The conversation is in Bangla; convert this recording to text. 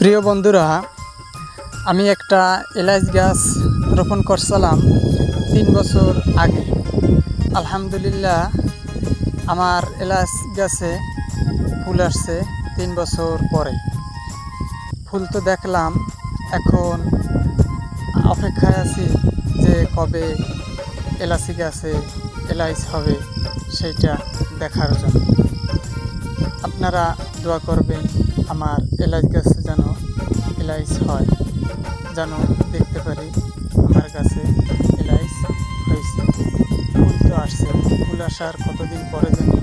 প্রিয় বন্ধুরা, আমি একটা এলাচ গাছ রোপণ করছিলাম তিন বছর আগে। আলহামদুলিল্লাহ, আমার এলাচ গাছে ফুল আসছে তিন বছর পরে। ফুল তো দেখলাম, এখন অপেক্ষায় আছি যে কবে এলাচি গাছে এলাইচ হবে সেইটা দেখার জন্য। আপনারা দোয়া করবেন। আমার এলাচ গাছে যেন এলাইচ হয়, যেন দেখতে পারি আমার কাছে এলাইচ হয়েছে। ফুল তো আসছে, ফুল আসার কতদিন পরে এলাইচ